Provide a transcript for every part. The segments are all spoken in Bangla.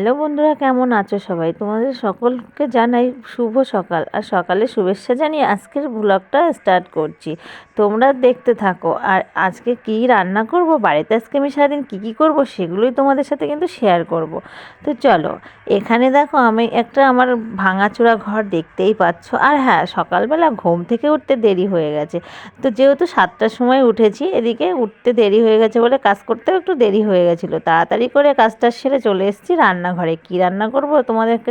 হ্যালো বন্ধুরা, কেমন আছো সবাই? তোমাদের সকলকে জানাই শুভ সকাল। আর সকালে শুভেচ্ছা জানিয়ে আজকের ব্লগটা স্টার্ট করছি। তোমরা দেখতে থাকো। আর আজকে কি রান্না করব, বাড়িতে আজকে আমি সারাদিন কী কী করব সেগুলোই তোমাদের সাথে কিন্তু শেয়ার করব। তো চলো, এখানে দেখো আমি একটা আমার ভাঙাচোরা ঘর দেখতেই পাচ্ছ। আর হ্যাঁ সকালবেলা ঘুম থেকে উঠতে দেরি হয়ে গেছে। তো যেহেতু সাতটার সময় উঠেছি, এদিকে উঠতে দেরি হয়ে গেছে বলে কাজ করতেও একটু দেরি হয়ে গেছিল। তাড়াতাড়ি করে কাজটা সেরে চলে এসেছি রান্নাঘরে কি রান্না করব তোমাদেরকে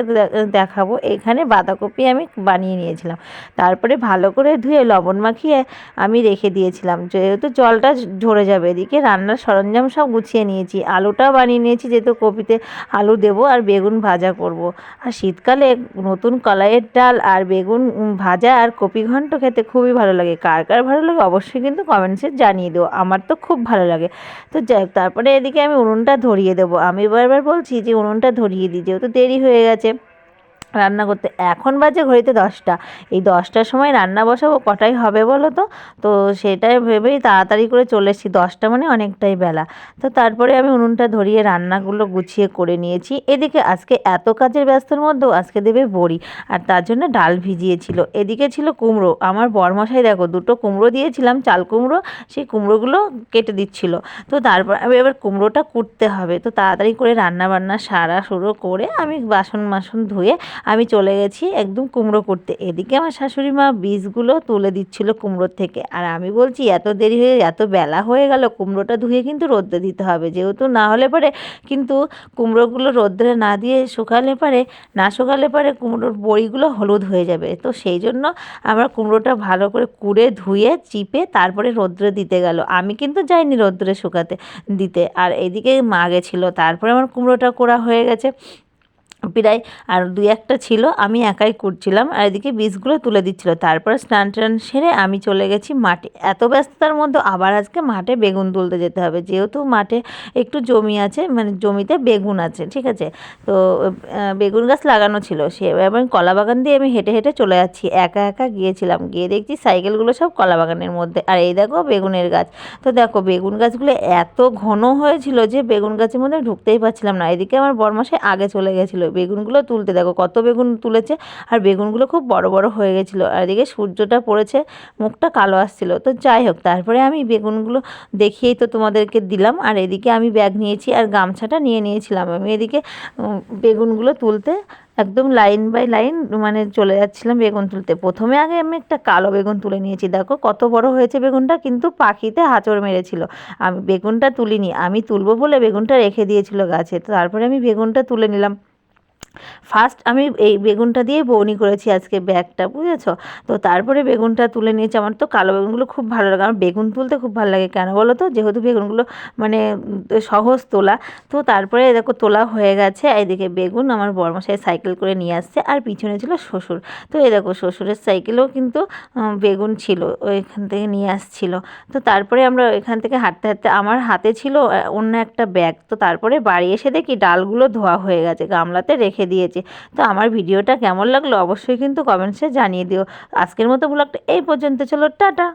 দেখাবো। এখানে বাঁধাকপি আমি বানিয়ে নিয়েছিলাম। তারপরে ভালো করে ধুয়ে লবণ মাখিয়ে আমি রেখে দিয়েছিলাম। যেহেতু জলটা ঝরে যাবে এদিকে রান্নার সরঞ্জাম সব গুছিয়ে নিয়েছি। আলুটাও বানিয়ে নিয়েছি যেহেতু কপিতে আলু দেবো আর বেগুন ভাজা করব। আর শীতকালে নতুন কলাইয়ের ডাল আর বেগুন ভাজা আর কপি ঘন্ট খেতে খুবই ভালো লাগে। কার কার ভালো লাগে অবশ্যই কিন্তু কমেন্টসে জানিয়ে দেবো আমার তো খুব ভালো লাগে। তো যাই তারপরে এদিকে আমি উনুনটা ধরিয়ে দেবো। আমি বারবার বলছি যে উনুনটা ধরিয়ে দিই যেহেতু দেরি হয়ে গেছে। রান্না করতে। এখন বাজে ঘড়িতে দশটা। এই দশটার সময় রান্না বসাবো, কটাই হবে বলো তো? তো সেটাই ভেবেই তাড়াতাড়ি করে চলে এসেছি। দশটা মানে অনেকটাই বেলা। তো তারপরে আমি উনুনটা ধরিয়ে রান্নাগুলো গুছিয়ে করে নিয়েছি। এদিকে আজকে এত কাজের ব্যস্তর মধ্যেও আজকে দেবে বড়ি। আর তার জন্য ডাল ভিজিয়েছিল। এদিকে ছিল কুমড়ো। আমার বরমশাই দেখো, দুটো কুমড়ো দিয়েছিলাম, চাল কুমড়ো, সেই কুমড়োগুলো কেটে দিচ্ছিল। তো তারপর আমি এবার কুমড়োটা কুটতে হবে। তো তাড়াতাড়ি করে রান্না বান্না সারা শুরু করে আমি বাসন মাসন ধুয়ে আমি চলে গেছি একদম কুমড়ো করতে। এদিকে আমার শাশুড়ি মা বীজগুলো তুলে দিচ্ছিল কুমড়োর থেকে। আর আমি বলছি, এত দেরি হয়ে, এত বেলা হয়ে গেল, কুমড়োটা ধুয়ে কিন্তু রোদ্রে দিতে হবে। যেহেতু না হলে পরে, কিন্তু কুমড়োগুলো রোদ্রে না দিয়ে শুকালে পারে, না শুকালে পারে কুমড়োর বড়িগুলো হলুদ হয়ে যাবে। তো সেই জন্য আমরা কুমড়োটা ভালো করে কুড়ে, ধুয়ে, চিপে তারপরে রোদ্রে দিতে গেল। আমি কিন্তু যাইনি রোদ্রে শুকাতে, দিতে। আর এদিকে মা গেছিল, তারপরে আমার কুমড়োটা করা হয়ে গেছে। প্রায় আর দুই একটা ছিল, আমি একাই করছিলাম আর এদিকে বীজগুলো তুলে দিচ্ছিল। তারপর স্নান টান সেরে আমি চলে গেছি মাঠে। এত ব্যস্ততার মধ্যে আবার আজকে মাঠে বেগুন তুলতে যেতে হবে। যেহেতু মাঠে একটু জমি আছে মানে জমিতে বেগুন আছে, ঠিক আছে? তো বেগুন গাছ লাগানো ছিল। সে, এবং কলা বাগান দিয়ে আমি হেঁটে হেঁটে চলে যাচ্ছি। একা একা গিয়েছিলাম। গিয়ে দেখছি সাইকেলগুলো সব কলা বাগানের মধ্যে। আর এই দেখো বেগুনের গাছ। তো দেখো বেগুন গাছগুলো এত ঘন হয়েছিল যে বেগুন গাছের মধ্যে ঢুকতেই পারছিলাম না। এদিকে আমার বরমাসে আগে চলে গেছিল। বেগুনগুলো তুলতে। দেখো কত বেগুন তুলেছে, আর বেগুনগুলো খুব বড় বড় হয়ে গেছিল। আর এদিকে সূর্যটা পড়েছে, মুখটা কালো আসছিল। তো যাই হোক, তারপরে আমি বেগুনগুলো দেখিয়েই তো তোমাদেরকে দিলাম। আর এদিকে আমি ব্যাগ নিয়েছি আর গামছাটা নিয়ে নিয়েছিলাম আমি। এদিকে বেগুনগুলো তুলতে একদম লাইন বাই লাইন মানে চলে যাচ্ছিলাম বেগুন তুলতে। প্রথমে আগে আমি একটা কালো বেগুন তুলে নিয়েছি। দেখো কত বড় হয়েছে বেগুনটা, কিন্তু পাখিতে হাঁচড় মেরেছিল। আমি বেগুনটা তুলিনি, আমি তুলবো বলে বেগুনটা রেখে দিয়েছিল গাছে। তো তারপরে আমি বেগুনটা তুলে নিলাম। ফার্স্ট আমি এই বেগুনটা দিয়ে বৌনি করেছি আজকে ব্যাগটা, বুঝেছ? তো তারপরে বেগুনটা তুলে নিয়েছি। আমার তো কালো বেগুনগুলো খুব ভালো লাগে। আমার বেগুন তুলতে খুব ভালো লাগে। কেন বলো তো? যেহেতু বেগুনগুলো মানে সহজ তোলা, তো তারপরে দেখো তোলা হয়ে গেছে। এদিকে বেগুন আমার বর্মশাই সাইকেল করে নিয়ে আসছে আর পিছনে ছিল শ্বশুর। তো এই দেখো শ্বশুরের সাইকেলেও কিন্তু বেগুন ছিল, ওইখান থেকে নিয়ে আসছিল। তো তারপরে আমরা এখান থেকে হাঁটতে হাঁটতে, আমার হাতে ছিল অন্য একটা ব্যাগ। তো তারপরে বাড়ি এসে দেখি ডালগুলো ধোয়া হয়ে গেছে। গামলাতে রেখে দিয়েছে। তো আমার ভিডিওটা কেমন লাগল অবশ্যই কিন্তু কমেন্টসে জানিয়ে দিও। আজকের মতো ব্লগটা এই পর্যন্ত, চলো টাটা।